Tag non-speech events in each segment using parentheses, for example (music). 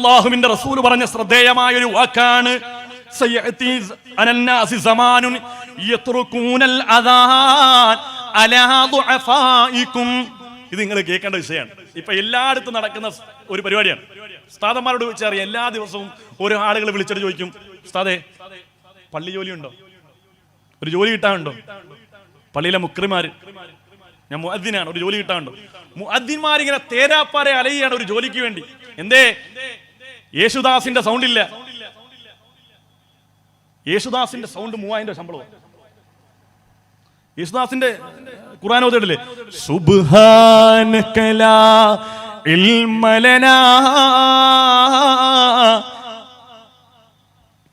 അള്ളാഹുവിന്റെ റസൂൽ പറഞ്ഞ ശ്രദ്ധേയമായ ഒരു വാക്കാണ് ഇത് നിങ്ങൾ കേൾക്കേണ്ട വിഷയമാണ്. ഇപ്പൊ എല്ലായിടത്തും നടക്കുന്ന ഒരു പരിപാടിയാണ്. സ്ഥാതന്മാരോട് ചോദിച്ചറിയാം എല്ലാ ദിവസവും ഓരോ ആളുകൾ വിളിച്ചിട്ട് ചോദിക്കും ഉസ്താദേ പള്ളി ജോലി ഉണ്ടോ? ഒരു ജോലി കിട്ടാനുണ്ടോ പള്ളിയിലെ മുക്രിമാര് ഞാൻ മുഅദ്ദിനാണ് ഒരു ജോലി കിട്ടാനുണ്ടോ മുഅദ്ദിന്മാരിങ്ങനെ തേരാപ്പാരെ അലയുകയാണ് ഒരു ജോലിക്ക് വേണ്ടി. എന്തേ? യേശുദാസിന്റെ സൗണ്ട് ഇല്ല. യേശുദാസിന്റെ സൗണ്ട് മൂവായിരം ശമ്പളവും യേശുദാസിന്റെ ഖുർആൻ ഓതിട്ടില്ലേ സുബ്ഹാനകലാ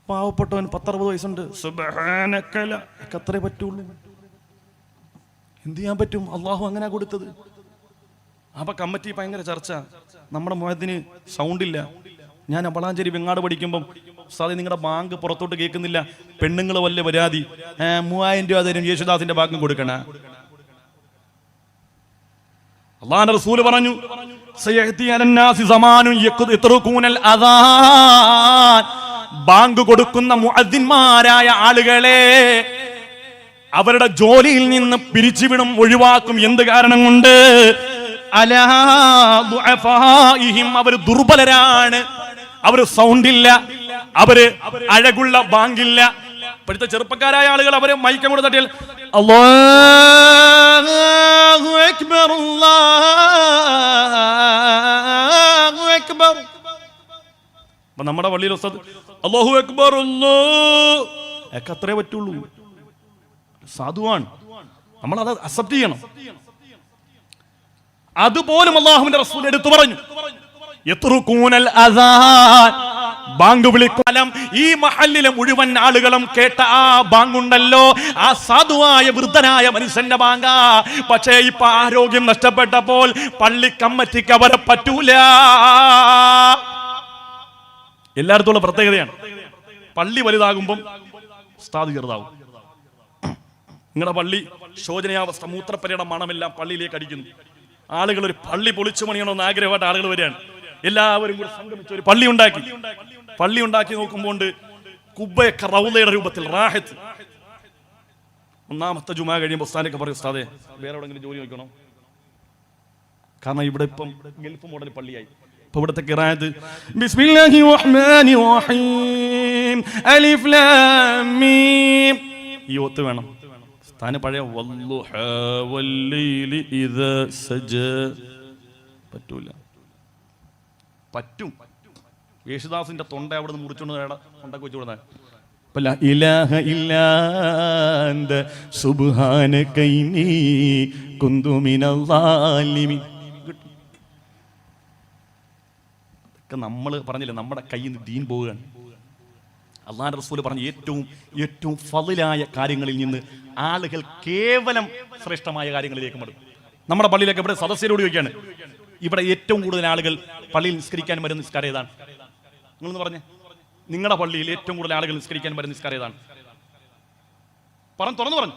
പാവപ്പെട്ടവൻ പത്തറുപത് വയസ്സുണ്ട്. സുബ്ഹാനകല ഒക്കെ അത്രേ പറ്റുള്ളൂ. എന്ത് ചെയ്യാൻ പറ്റും? അള്ളാഹു അങ്ങനെ കൊടുത്തത്. അപ്പൊ കമ്മിറ്റി ഭയങ്കര ചർച്ച. നമ്മുടെ മുഖത്തിന് സൗണ്ട് ഇല്ല. ഞാൻ അമ്പളാഞ്ചേരി വെങ്ങാട് പഠിക്കുമ്പം സാധി നിങ്ങളുടെ ബാങ്ക് പുറത്തോട്ട് കേൾക്കുന്നില്ല. പെണ്ണുങ്ങൾ വല്ല പരാതി. മൂവായിരം രൂപ തരും യേശുദാസിന്റെ ബാങ്കും കൊടുക്കണ. അള്ളാന്റെ റസൂൽ പറഞ്ഞു. ബാങ്ക് കൊടുക്കുന്ന മുഅദ്ദിന്മാരായ ആളുകളെ അവരുടെ ജോലിയിൽ നിന്ന് പിരിച്ചുവിടും ഒഴിവാക്കും. എന്ത് കാരണം കൊണ്ട്? അല ദുഅഫാഇഹിം. അവർ ദുർബലരാണ്. അവർ സൗണ്ട് ഇല്ല. അവർ അഴകുള്ള ബാങ്കില്ല. ഇപ്പോഴത്തെ ചെറുപ്പക്കാരായ ആളുകൾ അവരെ മൈക്കം കൂടെ തട്ടിയാൽ അക്ബർ അക്ബർ. അപ്പൊ നമ്മുടെ പള്ളിയിൽ ഉസ്താദ് അല്ലാഹു അക്ബർ അത്രേ പറ്റുള്ളൂ. സാധുവാണ്. നമ്മൾ അത് അക്സെപ്റ്റ് ചെയ്യണം. അതുപോലും അള്ളാഹുവിന്റെ റസൂൽ എടുത്തു പറഞ്ഞു. ബാങ്ക് വിളിക്കാലം ഈ മഹല്ലിലെ മുഴുവൻ ആളുകളും കേട്ട ആ ബാങ്കുണ്ടല്ലോ. ആ സാധുവായ വൃദ്ധനായ മനുഷ്യന്റെ ബാങ്ക. പക്ഷേ ഇപ്പൊ ആരോഗ്യം നഷ്ടപ്പെട്ടപ്പോൾ പള്ളി കമ്മറ്റിക്ക് അവരെ പറ്റൂല. എല്ലായിടത്തും ഉള്ള പ്രത്യേകതയാണ്. പള്ളി വലുതാകുമ്പം ഉസ്താദ് ചെറുതാകും നിങ്ങളുടെ പള്ളി ശോചനയാവസ്ഥ മൂത്രപ്പരയുടെ മണമെല്ലാം പള്ളിയിലേക്ക് അടിക്കുന്നു. ആളുകൾ ഒരു പള്ളി പൊളിച്ചു പണിയണമെന്ന് ആഗ്രഹമായിട്ട് ആളുകൾ വരികയാണ്. എല്ലാവരും കൂടി സംഗമിച്ച് ഒരു പള്ളി ഉണ്ടാക്കി. പള്ളി ഉണ്ടാക്കി നോക്കുമ്പോൾ കുബയൊക്കെ റൗലയുടെ രൂപത്തിൽ റാഹത്ത്. ഒന്നാമത്തെ ജുമാ കഴിയുമ്പോൾ ഉസ്താനൊക്കെ പറയും ഉസ്താദെ വേറെ എവിടെങ്കിലും ജോലി നോക്കണോ കാരണം ഇവിടെ ഇപ്പം ഗൾഫ് മോഡൽ പള്ളിയായി. ഇപ്പൊ ഇവിടുത്തെ കിറായത് ബിസ്മില്ലാഹി റഹ്മാനി റഹീം അലിഫ് ലാം മീം. ഈ വേണം. സ്ഥാന പഴയ വല്ലുഹ വല്ലൈലി ഇദാ സജ. പറ്റൂല. പറ്റും യേശുദാസിന്റെ തൊണ്ട അവിടെ നിന്ന് മുറിച്ചുകൊണ്ട് തൊണ്ടക്ക് വെച്ചു കൊടുത്താൽ. കിട്ടും. ഇതൊക്കെ നമ്മൾ പറഞ്ഞില്ലേ നമ്മുടെ കയ്യിൽ നിന്ന് ദീൻ പോവുകയാണ് അള്ളാഹ് റസൂൽ പറഞ്ഞ ഏറ്റവും ഏറ്റവും ഫതിലായ കാര്യങ്ങളിൽ നിന്ന് ആളുകൾ കേവലം ശ്രേഷ്ഠമായ കാര്യങ്ങളിലേക്ക് മടുക്കും നമ്മുടെ പള്ളിയിലേക്ക് ഇവിടെ സദസ്യരോട് ചോദിക്കുകയാണ് ഇവിടെ ഏറ്റവും കൂടുതൽ ആളുകൾ പള്ളിയിൽ നിസ്കരിക്കാൻ വരുന്ന നിസ്കാരം ഏതാണ്? നിങ്ങളൊന്ന് പറഞ്ഞേ. നിങ്ങളുടെ പള്ളിയിൽ ഏറ്റവും കൂടുതൽ ആളുകൾ നിസ്കരിക്കാൻ വരുന്ന നിസ്കാരം ഏതാണ്? പറഞ്ഞു തുറന്നു പറഞ്ഞു.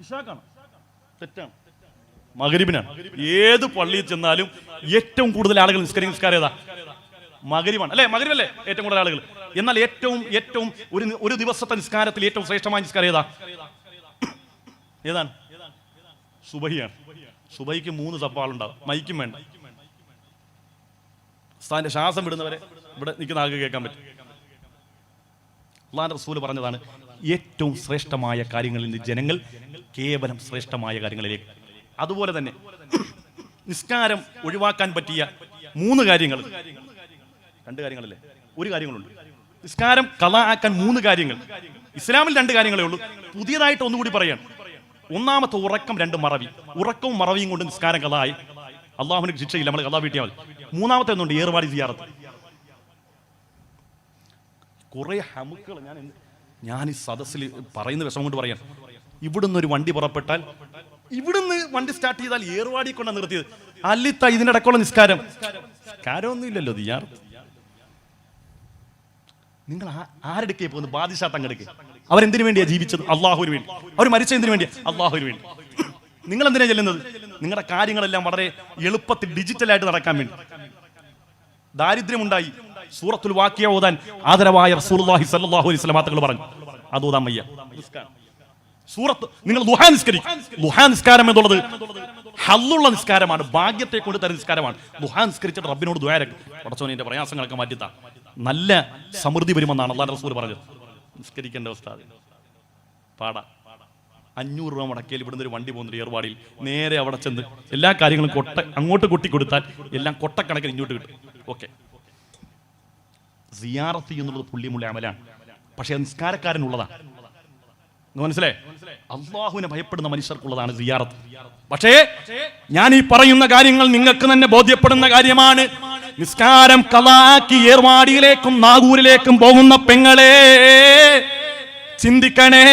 ഇഷാക്കാണ്? തെറ്റാണ്. മകരിബിനാണ് ഏത് പള്ളിയിൽ ചെന്നാലും ഏറ്റവും കൂടുതൽ ആളുകൾ നിസ്കരിക്കുന്ന നിസ്കാരം ഏതാ? മകരിബാണ് അല്ലേ? മകരിബല്ലേ ഏറ്റവും കൂടുതൽ ആളുകൾ. എന്നാൽ ഏറ്റവും ഏറ്റവും ഒരു ഒരു ദിവസത്തെ നിസ്കാരത്തിൽ ഏറ്റവും ശ്രേഷ്ഠമായ നിസ്കാരം ഏതാ? ഏതാണ്? സുബഹിയാണ്. സുബഹിക്ക് മൂന്ന് തപ്പാളുണ്ടാവും മൈക്കും വേണ്ട. സ്ഥാന്റെ ശ്വാസം വിടുന്നവരെ ഇവിടെ നിൽക്കുന്ന ആൾക്ക് കേൾക്കാൻ പറ്റും. അള്ളാഹാൻ റസൂൽ പറഞ്ഞതാണ് ഏറ്റവും ശ്രേഷ്ഠമായ കാര്യങ്ങളിൽ നിന്ന് ജനങ്ങൾ കേവലം ശ്രേഷ്ഠമായ കാര്യങ്ങളിലേക്ക്. അതുപോലെ തന്നെ നിസ്കാരം ഒഴിവാക്കാൻ പറ്റിയ മൂന്ന് കാര്യങ്ങൾ. രണ്ട് കാര്യങ്ങളല്ലേ? ഒരു കാര്യങ്ങളുണ്ട്. നിസ്കാരം കഥ ആക്കാൻ മൂന്ന് കാര്യങ്ങൾ. ഇസ്ലാമിൽ രണ്ട് കാര്യങ്ങളേ ഉള്ളൂ. പുതിയതായിട്ട് ഒന്നുകൂടി പറയാൻ ഒന്നാമത്തെ ഉറക്കം രണ്ട് മറവി. ഉറക്കവും മറവിയും കൊണ്ട് നിസ്കാരം കഥായി. അള്ളാഹുവിന് ശിക്ഷയില്ല നമ്മൾ കഥാ വീട്ടിയാൽ മതി. മൂന്നാമത്തെ ഒന്നുണ്ട് ഏർവാടി സിയാറത്ത്. കുറെ ഹമുക്കൾ ഞാൻ ഞാൻ ഈ സദസ്സിൽ പറയുന്ന വിഷമം കൊണ്ട് പറയാം. ഇവിടുന്ന് ഒരു വണ്ടി പുറപ്പെട്ടാൽ ഇവിടുന്ന് വണ്ടി സ്റ്റാർട്ട് ചെയ്താൽ ഏർവാടി കൊണ്ടാണ് നിർത്തിയത്. അല്ലിത്ത ഇതിന്റെ ഇടക്കുള്ള നിസ്കാരം. നിസ്കാരമൊന്നും ഇല്ലല്ലോ ദിയാർ നിങ്ങൾ ആരെടുക്കേ പോകുന്നു ബാദിഷാ തങ്ങെടുക്കേ? അവരെന്തിനു വേണ്ടിയാ ജീവിച്ചത്? അള്ളാഹുവിന് വേണ്ടി. അവർ മരിച്ച എന്തിനു വേണ്ടിയാ? അള്ളാഹുവിന് വേണ്ടി. നിങ്ങൾ എന്തിനാ ചെല്ലുന്നത്? നിങ്ങളുടെ കാര്യങ്ങളെല്ലാം വളരെ എളുപ്പത്തിൽ ഡിജിറ്റലായിട്ട് നടക്കാൻ വേണ്ടി. ദാരിദ്ര്യമുണ്ടായി. സൂറത്തുൽ വാക്യ ഓതാൻ ആദരവായ റസൂലുള്ളാഹി സ്വല്ലല്ലാഹു അലൈഹി വസല്ലം തങ്ങൾ പറഞ്ഞു. അത് ഓതാൻ സൂറത്ത് നിങ്ങൾ ദുഹാ നിസ്കരിക്കും. ദുഹാ നിസ്കാരം എന്നുള്ളത് ഹല്ലുള്ള നിസ്കാരമാണ്. ഭാഗ്യത്തെ കൊണ്ട് തരുന്ന നിസ്കാരമാണ്. ദുഹാ നിസ്കരിച്ചിട്ട് റബ്ബിനോട് ദ്വാരക്ക് പടച്ചോനിന്റെ പ്രയാസങ്ങളൊക്കെ മാറ്റിത്താ. നല്ല സമൃദ്ധി വരുമെന്നാണ് അള്ളാഹ് റസൂൽ പറഞ്ഞത്. നിസ്കരിക്കേണ്ട അത്. പാടാ. അഞ്ഞൂറ് രൂപ മുടക്കിയാൽ ഇവിടുന്ന് ഒരു വണ്ടി പോകുന്നുണ്ട് ഏർവാടിയിൽ. നേരെ അവിടെ ചെന്ന് എല്ലാ കാര്യങ്ങളും കൊട്ട അങ്ങോട്ട് കൊട്ടി കൊടുത്താൽ എല്ലാം കൊട്ടക്കണക്കിന് ഇങ്ങോട്ട് കിട്ടും. ഓക്കെ. സിയാറത്ത് എന്നുള്ളത് പുള്ളിമുള്ള അമലാണ്. പക്ഷേ നിസ്കാരക്കാരനുള്ളതാണ് മനസ്സിലേ അള്ളാഹുവിനെ ഭയപ്പെടുന്ന മനുഷ്യർക്കുള്ളതാണ് സിയാറത്ത്. പക്ഷേ ഞാൻ ഈ പറയുന്ന കാര്യങ്ങൾ നിങ്ങൾക്ക് തന്നെ ബോധ്യപ്പെടുന്ന കാര്യമാണ്. നിസ്കാരം കലാക്കി ഏർവാടിയിലേക്കും നാഗൂരിലേക്കും പോകുന്ന പെങ്ങളെ ചിന്തിക്കണേ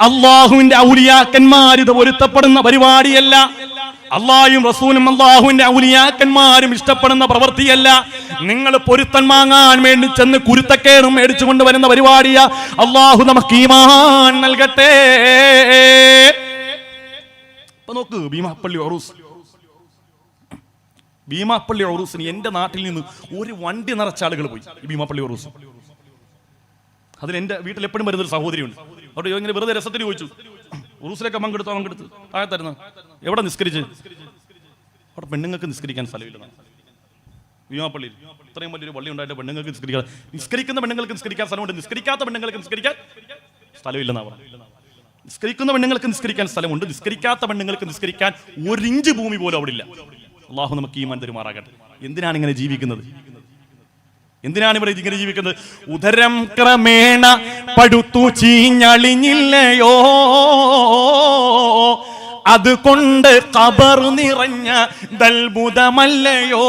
അള്ളാഹുവിന്റെ ഔലിയാക്കന്മാർ ഇത് പൊരുത്തപ്പെടുന്ന പരിപാടിയല്ല. അള്ളാഹും റസൂലും അള്ളാഹുവിന്റെ ഔലിയാക്കന്മാരും ഇഷ്ടപ്പെടുന്ന പ്രവൃത്തിയല്ല. നിങ്ങൾ പൊരുത്തൻ വാങ്ങാൻ വേണ്ടി ചെന്ന് കുരുത്തക്കേടും മേടിച്ചു കൊണ്ടുവരുന്ന പരിപാടിയാ. അള്ളാഹു നമുക്ക് ഈമാൻ നൽകട്ടെ. നോക്ക് ഭീമാപ്പള്ളി ഒറൂസ് ഭീമാപ്പള്ളി ഒറൂസിന് എന്റെ നാട്ടിൽ നിന്ന് ഒരു വണ്ടി നിറച്ച ആളുകൾ പോയി ഭീമാപ്പള്ളി ഒറൂസ് അതിൽ എന്റെ വീട്ടിൽ എപ്പോഴും വരുന്നൊരു സഹോദരിയുണ്ട്. അവിടെ ഇങ്ങനെ വെറുതെ രസത്തിന് ചോദിച്ചു ഉറൂസിലൊക്കെ പങ്കെടുത്തോ പങ്കെടുത്ത്? താഴെ തരുന്ന? എവിടെ നിസ്കരിച്ച്? അവിടെ പെണ്ണുങ്ങൾക്ക് നിസ്കരിക്കാൻ സ്ഥലമില്ല. ഭീമാപ്പള്ളിയിൽ ഇത്രയും വലിയൊരു പള്ളി ഉണ്ടായിട്ട് പെണ്ണുങ്ങൾക്ക് നിസ്കരിക്കാൻ നിസ്കരിക്കുന്ന പെണ്ണുങ്ങൾക്ക് നിസ്കരിക്കാൻ സ്ഥലമുണ്ട്. നിസ്കരിക്കാത്ത പെണ്ണുങ്ങൾക്ക് നിസ്കരിക്കാൻ സ്ഥലമില്ലെന്നാ പറഞ്ഞു നിസ്കരിക്കുന്ന പെണ്ണുങ്ങൾക്ക് നിസ്കരിക്കാൻ സ്ഥലമുണ്ട്. നിസ്കരിക്കാത്ത പെണ്ണുങ്ങൾക്ക് നിസ്കരിക്കാൻ ഒരു ഇഞ്ച് ഭൂമി പോലും അവിടെ ഇല്ല. അള്ളാഹു നമുക്ക് ഈമാൻ തരുമാറാകട്ടെ. എന്തിനാണ് ഇങ്ങനെ ജീവിക്കുന്നത്? എന്തിനാണ് ഇവിടെ ഇങ്ങനെ ജീവിക്കുന്നത്? ഉദരം ക്രമേണ പടുത്തു ചീഞ്ഞളിഞ്ഞില്ലയോ? അതുകൊണ്ട് കബർ നിറഞ്ഞ ദൽബുദമല്ലയോ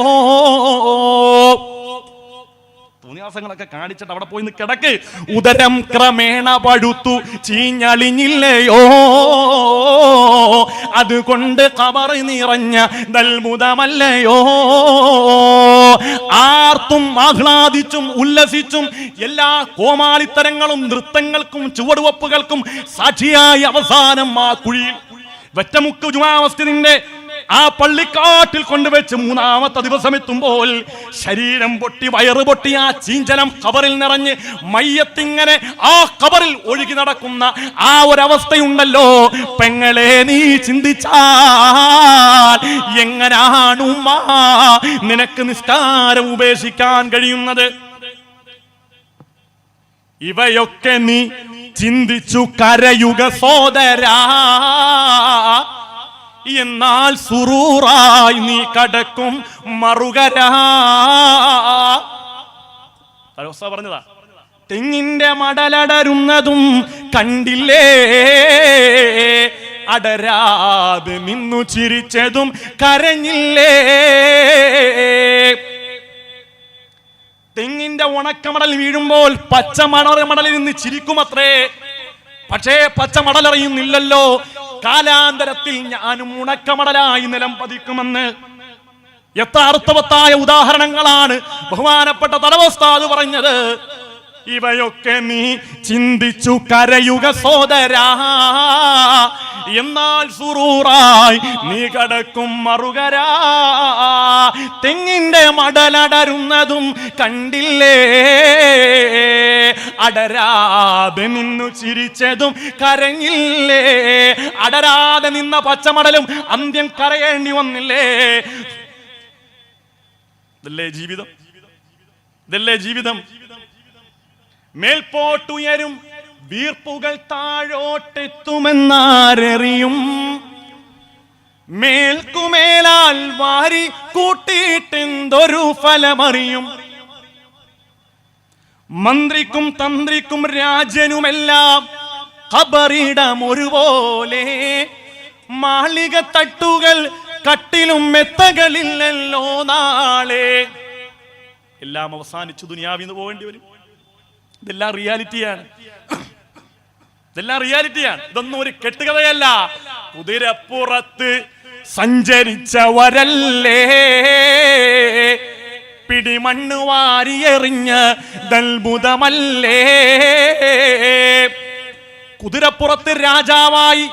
തോന്നിയാസങ്ങളൊക്കെ കാണിച്ചിട്ട് അവിടെ പോയി കിടക്ക്. ഉദരം ക്രമേണ പഴുത്തു ചീഞ്ഞളിഞ്ഞില്ലയോ? അതുകൊണ്ട് കബർ നിറഞ്ഞ നൽമുദമല്ലയോ? ആർത്തും ആഹ്ലാദിച്ചും ഉല്ലസിച്ചും എല്ലാ കോമാളിത്തരങ്ങളും നൃത്തങ്ങൾക്കും ചുവടുവപ്പുകൾക്കും സാക്ഷിയായി അവസാനം ആ കുഴിയിൽ. വെറ്റമുക്ക് ജുമാവസ്ഥിന്റെ ആ പള്ളിക്കാട്ടിൽ കൊണ്ടുവച്ച് മൂന്നാമത്തെ ദിവസം എത്തുമ്പോൾ ശരീരം പൊട്ടി വയറ് പൊട്ടി ആ ചീഞ്ചലം കബറിൽ നിറഞ്ഞ് മയ്യത്തിങ്ങനെ ആ കബറിൽ ഒഴുകി നടക്കുന്ന ആ ഒരവസ്ഥയുണ്ടല്ലോ. പെങ്ങളെ നീ ചിന്തിച്ചാൽ എങ്ങനാണ് നിനക്ക് നിസ്കാരം ഉപേക്ഷിക്കാൻ കഴിയുന്നത്? ഇവയൊക്കെ നീ ചിന്തിച്ചു കരയുക സോദരാ. എന്നാൽ സുറൂറായി നീ കടക്കും മറുകരാ. പറഞ്ഞതാ തെങ്ങിന്റെ മടലടരുന്നതും കണ്ടില്ലേ? അടരാതെ നിന്നു ചിരിച്ചതും കരഞ്ഞില്ലേ? തെങ്ങിന്റെ ഉണക്കമടൽ വീഴുമ്പോൾ പച്ച മണമടലിൽ നിന്ന് ചിരിക്കുമത്രേ. പക്ഷേ പച്ച മടലറിയുന്നില്ലല്ലോ കാലാന്തരത്തിൽ ഞാനും ഉണക്കമടലായി നിലം പതിക്കുമെന്ന്. എത്ര അർത്ഥവത്തായ ഉദാഹരണങ്ങളാണ് ബഹുമാനപ്പെട്ട തലവസ്ഥാത് പറഞ്ഞത്. ഇവയൊക്കെ നീ ചിന്തിച്ചു കരയുക സോദരാ എന്നാൽ സുറൂറായി നീ കടക്കും മറുകരാ. തെങ്ങിന്റെ മടലടരുന്നതും കണ്ടില്ലേ? അടരാതെ നിന്നു ചിരിച്ചതും കരഞ്ഞില്ലേ? അടരാതെ നിന്ന പച്ചമടലും അന്ത്യം കരയേണ്ടി വന്നില്ലേ? ഇതല്ലേ ജീവിതം? ഇതല്ലേ ജീവിതം? മേൽപോട്ടുയരും വീർപ്പുകൾ താഴോട്ടെത്തുമെന്നാരറിയും. മേൽക്കുമേലാൽ വാരി കൂട്ടിയിട്ടെന്തൊരു ഫലമറിയും. മന്ത്രിക്കും തന്ത്രിക്കും രാജനുമെല്ലാം ഖബറിടം ഒരുപോലെ. മാളിക തട്ടുകൾ കട്ടിലും മെത്തകളില്ലല്ലോ നാളെ. എല്ലാം അവസാനിച്ചു ദുനിയാവിന്ന് പോകേണ്ടി വരും. ഇതെല്ലാം റിയാലിറ്റിയാണ്. ഇതെല്ലാം റിയാലിറ്റിയാണ്. ഇതൊന്നും ഒരു കെട്ടുകഥയല്ല. കുതിരപ്പുറത്ത് സഞ്ചരിച്ചവരല്ലേ? പിടിമണ്ണ് വാരിയെറിഞ്ഞ് ദൽബുദമല്ലേ കുതിരപ്പുറത്ത് രാജാവായി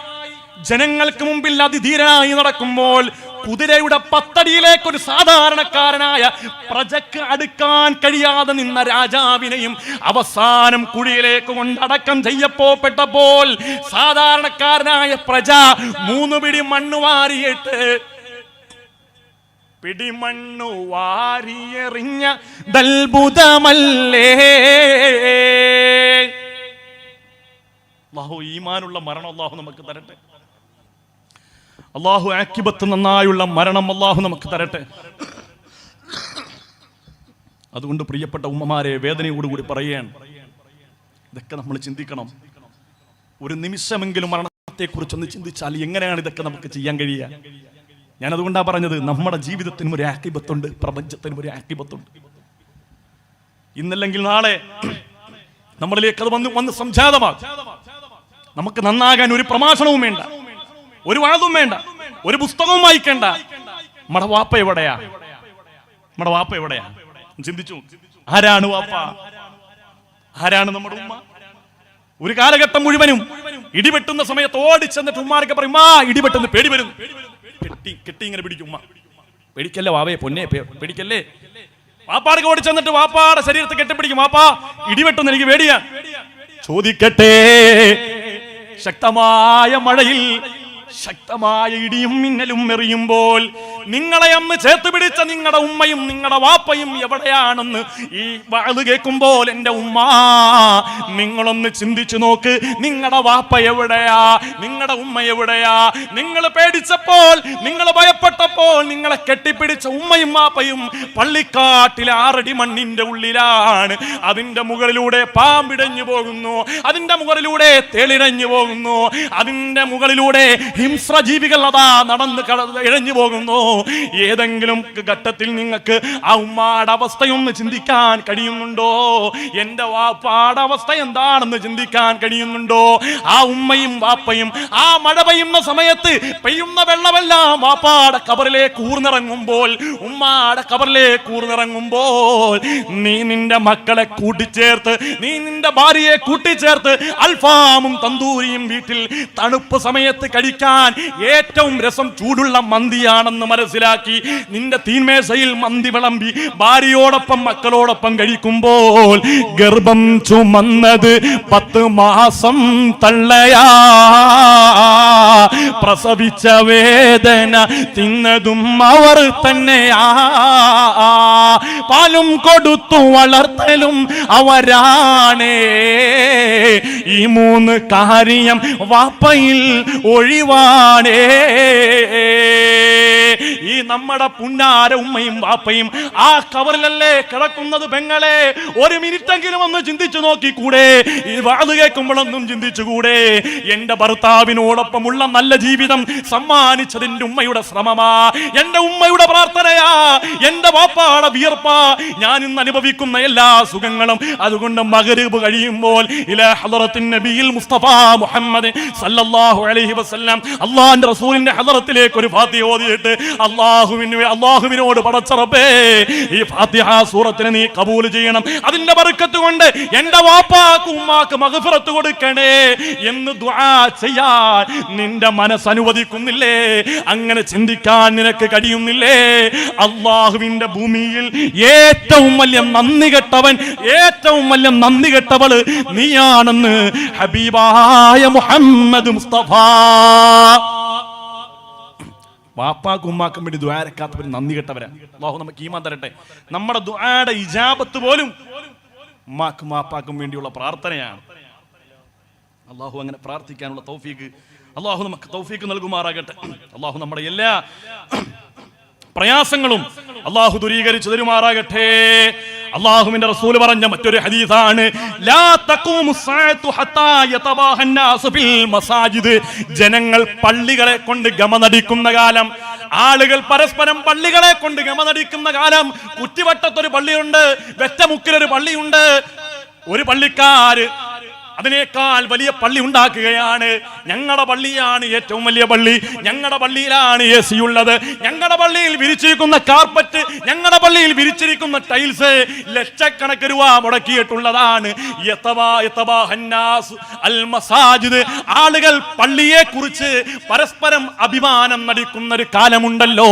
ജനങ്ങൾക്ക് മുമ്പിൽ അതിധീരനായി നടക്കുമ്പോൾ കുതിരയുടെ പത്തടിയിലേക്ക് ഒരു സാധാരണക്കാരനായ പ്രജക്ക് അടുക്കാൻ കഴിയാതെ നിന്ന രാജാവിനെയും അവസാനം കുഴിയിലേക്ക് കൊണ്ടടക്കം ചെയ്യപ്പോപ്പെട്ടപ്പോൾ സാധാരണക്കാരനായ പ്രജ മൂന്ന് പിടി മണ്ണു വാരിയിട്ട് പിടിമണ്ണു വാരിയെറിഞ്ഞ ദൽബുദമല്ലേ? അള്ളാഹു ഈമാനുള്ള മരണം അള്ളാഹു നമുക്ക് തരട്ടെ. അള്ളാഹു ആക്കിബത്ത് നന്നായുള്ള മരണം അള്ളാഹു നമുക്ക് തരട്ടെ. അതുകൊണ്ട് പ്രിയപ്പെട്ട ഉമ്മമാരെ വേദനയോടുകൂടി പറയുകയാണ് ഇതൊക്കെ നമ്മൾ ചിന്തിക്കണം. ഒരു നിമിഷമെങ്കിലും മരണത്തെ കുറിച്ചൊന്ന് ചിന്തിച്ചാൽ എങ്ങനെയാണ് ഇതൊക്കെ നമുക്ക് ചെയ്യാൻ കഴിയുക? ഞാൻ അതുകൊണ്ടാണ് പറഞ്ഞത് നമ്മുടെ ജീവിതത്തിനും ഒരു ആക്കിബത്തുണ്ട് പ്രപഞ്ചത്തിനും ഒരു ആക്കിബത്തുണ്ട് ഇന്നല്ലെങ്കിൽ നാളെ നമ്മളിലേക്ക് അത് വന്ന് വന്ന് സംജാതമാകും. നമുക്ക് നന്നാകാൻ ഒരു പ്രമാഷണവും വേണ്ട. ഒരു വാതും വേണ്ട. ഒരു പുസ്തകവും വായിക്കണ്ട. നമ്മുടെ വാപ്പ എവിടെയാ? നമ്മുടെ വാപ്പ എവിടെയാ? ചിന്തിച്ചു. ആരാണ് വാപ്പ? ആരാണ് നമ്മുടെ ഉമ്മ? ഒരു കാലഘട്ടം മുഴുവനും ഇടിവെട്ടുന്ന സമയത്ത് ഓടിച്ചെന്നിട്ട് ഉമ്മാരൊക്കെ പറയും ആ ഇടിവെട്ടെന്ന് പേടി വരും. കെട്ടി കെട്ടി ഇങ്ങനെ പിടിക്കും ഉമ്മ. പേടിക്കല്ലേ വാവേ പൊന്നെ പേടിക്കല്ലേ? വാപ്പാടൊക്കെ ഓടിച്ചെന്നിട്ട് വാപ്പാടെ ശരീരത്തെ കെട്ടിപ്പിടിക്കും. വാപ്പാ ഇടിവെട്ടുന്ന എനിക്ക് പേടിയാ. ചോദിക്കട്ടെ. ശക്തമായ മഴയിൽ ശക്തമായ ഇടിയും മിന്നലും എറിയുമ്പോൾ നിങ്ങളെ അന്ന് ചേർത്ത് പിടിച്ച നിങ്ങളുടെ ഉമ്മയും നിങ്ങളുടെ വാപ്പയും എവിടെയാണെന്ന് ഈ വാത് കേൾക്കുമ്പോൾ എന്റെ ഉമ്മ നിങ്ങളൊന്ന് ചിന്തിച്ചു നോക്ക്. നിങ്ങളുടെ വാപ്പ എവിടെയാ? നിങ്ങളുടെ ഉമ്മ എവിടെയാ? നിങ്ങൾ പേടിച്ചപ്പോൾ നിങ്ങൾ ഭയപ്പെട്ടപ്പോൾ നിങ്ങളെ കെട്ടിപ്പിടിച്ച ഉമ്മയും വാപ്പയും പള്ളിക്കാട്ടിലെ ആറടി മണ്ണിന്റെ ഉള്ളിലാണ്. അതിന്റെ മുകളിലൂടെ പാമ്പിടഞ്ഞു പോകുന്നു. അതിന്റെ മുകളിലൂടെ തേളിടഞ്ഞു പോകുന്നു. അതിന്റെ മുകളിലൂടെ ഹിംസ്രജീവികൾ അതാ നടന്ന് ഇഴഞ്ഞു പോകുന്നു. ഏതെങ്കിലും ഘട്ടത്തിൽ നിങ്ങൾക്ക് ആ ഉമ്മാടെ അവസ്ഥയൊന്ന് ചിന്തിക്കാൻ കഴിയുന്നുണ്ടോ? എന്റെ വാപ്പാടെ അവസ്ഥ എന്താണെന്ന് ചിന്തിക്കാൻ കഴിയുന്നുണ്ടോ? ആ ഉമ്മയും വാപ്പയും ആ മഴ പെയ്യുന്ന സമയത്ത് പെയ്യുന്ന വെള്ളമെല്ലാം വാപ്പാടെ കബറിലേക്ക് ഊർന്നിറങ്ങുമ്പോൾ ഉമ്മാടെ കബറിലേക്ക് ഊർന്നിറങ്ങുമ്പോൾ നീ നിന്റെ മക്കളെ കൂട്ടിച്ചേർത്ത് നീ നിന്റെ ഭാര്യയെ കൂട്ടിച്ചേർത്ത് അൽഫാമും തന്തൂരിയും വീട്ടിൽ തണുപ്പ് സമയത്ത് കഴിക്കാൻ ഏറ്റവും രസം ചൂടുള്ള മന്തിയാണെന്ന് മനസ്സിലാക്കി നിന്റെ തീന്മേശയിൽ മന്തി വിളമ്പി ഭാര്യയോടൊപ്പം മക്കളോടൊപ്പം കഴിക്കുമ്പോൾ ഗർഭം ചുമന്നത് പത്ത് മാസം തള്ളയാ. പ്രസവിച്ച വേദന തിന്നതും അവർ തന്നെയാ. പാലും കൊടുത്തു വളർത്തലും അവരാണേ. ഈ മൂന്ന് കാര്യം വാപ്പയിൽ ഒഴിവാണേ ഈ നമ്മുടെ പുന്നാര ഉമ്മയും വാപ്പയും ആ കവറിലല്ലേ കിടക്കുന്നത് പെങ്ങളെ? ഒരു മിനിറ്റെങ്കിലും ഒന്ന് ചിന്തിച്ചു നോക്കിക്കൂടെ? ഈ വാത് കേൾക്കുമ്പോഴൊന്നും ചിന്തിച്ചുകൂടെ? എന്റെ ഭർത്താവിനോടൊപ്പമുള്ള നല്ല ജീവിതം സമ്മാനിച്ചതിന്റെ ഉമ്മയുടെ ശ്രമമാ. എന്റെ ഉമ്മയുടെ പ്രാർത്ഥനയാ. എന്റെ വാപ്പാടെ വിയർപ്പാ. ഞാൻ ഇന്ന് അനുഭവിക്കുന്ന എല്ലാ സുഖങ്ങളും അതുകൊണ്ട് മകരൂപ് കഴിയുമ്പോൾ ഇല ഹളറത്തിൻ നബിയിൽ മുസ്തഫ മുഹമ്മദ് സല്ലല്ലാഹു അലൈഹി വസല്ലം അള്ളാഹിന്റെ റസൂലിന്റെ ഹദറത്തിലേക്ക് ഒരു ഫാത്തിഹ ഓതിയിട്ട് അള്ളാഹുവിന് അള്ളാഹുവിനോട് പടച്ചറപ്പേ ഈ ഫാത്തിഹ സൂറത്തിനെ നീ കബൂൽ ചെയ്യണം. അതിന്റെ ബർക്കത്ത് കൊണ്ട് എന്റെ വാപ്പാക്ക് ഉമ്മാക്ക് മഗ്ഫിറത്ത് കൊടുക്കണേ എന്ന് ദുആ ചെയ്യാൻ നിന്റെ മനസ്സ് അനുവദിക്കുന്നില്ലേ? അങ്ങനെ ചിന്തിക്കാൻ നിനക്ക് കഴിയുന്നില്ലേ? അള്ളാഹുവിന്റെ ഭൂമിയിൽ ഏറ്റവും വലിയ നന്ദി കെട്ടവൻ ഏറ്റവും വലിയ നന്ദി കെട്ടവൾ നീയാണെന്ന് ഹബീബായ മുഹമ്മദ് മുസ്തഫ. വാപ്പാക്കും ഉമ്മാക്കും വേണ്ടി ദ്വാരക്കാത്തവർ നന്ദി കെട്ടവരാ. അള്ളാഹു നമുക്ക് ഈമാൻ തരട്ടെ. നമ്മുടെ ദ്വാരയുടെ ഇജാബത്ത് പോലും ഉമ്മാക്കും വാപ്പാക്കും വേണ്ടിയുള്ള പ്രാർത്ഥനയാണ്. അള്ളാഹു അങ്ങനെ പ്രാർത്ഥിക്കാനുള്ള തൗഫീക്ക് അള്ളാഹു നമുക്ക് തൗഫീക്ക് നൽകുമാറാകട്ടെ. അള്ളാഹു നമ്മുടെ എല്ലാ പ്രയാസങ്ങളും അള്ളാഹു ദുരീകരിച്ചു തരുമാറാകട്ടെ. അള്ളാഹുവിന്റെ റസൂൽ പറഞ്ഞ മറ്റൊരു ഹദീസാണ് ജനങ്ങൾ പള്ളികളെ കൊണ്ട് ഗമനടിക്കുന്ന കാലം ആളുകൾ പരസ്പരം പള്ളികളെ കൊണ്ട് ഗമനടിക്കുന്ന കാലം കുറ്റിവട്ടത്തൊരു പള്ളിയുണ്ട് വെറ്റമുക്കിലൊരു പള്ളിയുണ്ട്. ഒരു പള്ളിക്കാര് അതിനേക്കാൾ വലിയ പള്ളി ഉണ്ടാക്കുകയാണ്. ഞങ്ങളുടെ പള്ളിയാണ് ഏറ്റവും വലിയ പള്ളി. ഞങ്ങളുടെ പള്ളിയിലാണ് എ സി ഉള്ളത്. ഞങ്ങളുടെ പള്ളിയിൽ വിരിച്ചിരിക്കുന്ന കാർപ്പറ്റ് ഞങ്ങളുടെ പള്ളിയിൽ വിരിച്ചിരിക്കുന്ന ടൈൽസ് ലക്ഷക്കണക്കിന് രൂപ മുടക്കിയിട്ടുള്ളതാണ്. ആളുകൾ പള്ളിയെ കുറിച്ച് പരസ്പരം അഭിമാനം നടിക്കുന്ന ഒരു കാലമുണ്ടല്ലോ.